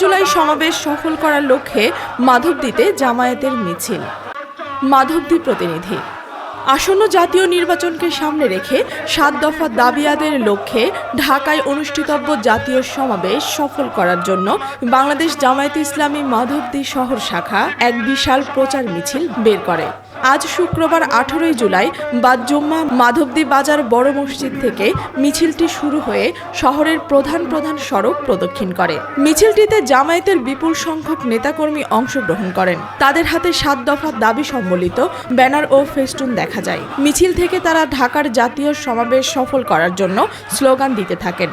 জুলাই সমাবেশ সফল করার লক্ষ্যে মাধবদীতে জামায়াতের মিছিল। মাধবদী প্রতিনিধি। আসন্ন জাতীয় নির্বাচনকে সামনে রেখে সাত দফা দাবি আদায়ের লক্ষ্যে ঢাকায় অনুষ্ঠিতব্য জাতীয় সমাবেশ সফল করার জন্য বাংলাদেশ জামায়াতে ইসলামী মাধবদী শহর শাখা এক বিশাল প্রচার মিছিল বের করে। আজ শুক্রবার আঠারোই জুলাই বাদ জুম্মা মাধবদী বাজার বড় মসজিদ থেকে মিছিলটি শুরু হয়ে শহরের প্রধান প্রধান সড়ক প্রদক্ষিণ করে। মিছিলটিতে জামায়াতের বিপুল সংখ্যক নেতাকর্মী অংশগ্রহণ করেন। তাদের হাতে সাত দফা দাবি সম্বলিত ব্যানার ও ফেস্টুন দেখা যায়। মিছিল থেকে তারা ঢাকার জাতীয় সমাবেশ সফল করার জন্য স্লোগান দিতে থাকেন।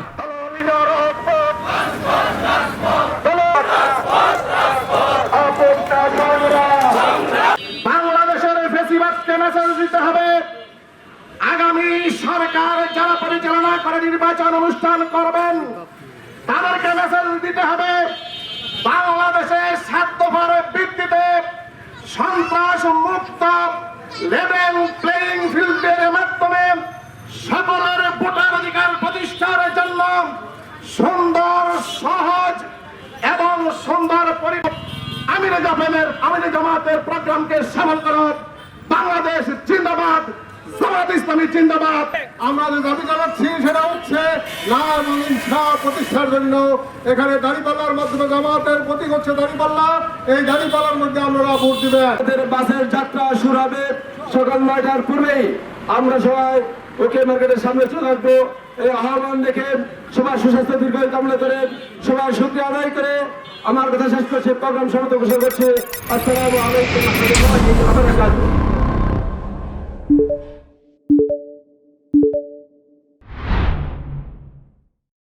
দিতে হবে। আগামী সরকার যারা পরিচালনা করে নির্বাচন অনুষ্ঠান করবেন, তাদেরকে মেসেজ দিতে হবে। বাংলাদেশে দফার ভিত্তিতে সন্ত্রাস মুক্ত লেভেল ফিল্ডের মাধ্যমে সকলের ভোটার প্রতিষ্ঠার জন্য সুন্দর, সহজ এবং সুন্দর পরিবেশ আমিরে জাফেনের আমিরে জামাতের প্রোগ্রামকে সফল করো ইসলামী জিন্দাবাদ। আমরা যে দাবি জানাচ্ছি, সেটা হচ্ছে প্রতিষ্ঠার জন্য এখানে দাঁড়িপাল্লার মাধ্যমে জামাতের প্রতীক হচ্ছে দাঁড়িপাল্লা। এই দাঁড়িপাল্লার মধ্যে আমরা ভোট আমাদের বাসের যাত্রা শুরু হবে সকাল নয়টার পূর্বেই। আমরা সবাই ওকে মার্কেটের সামনে চলে আসব। এই আহ্বান দেখে সবার সুস্বাস্থ্য দীর্ঘায়ু কামনা করে সবাই শুক্রিয়া আদায় করে আমার কথা শেষ করছে। প্রোগ্রাম সমাপ্ত ঘোষণা করছে। আসসালামু আলাইকুম।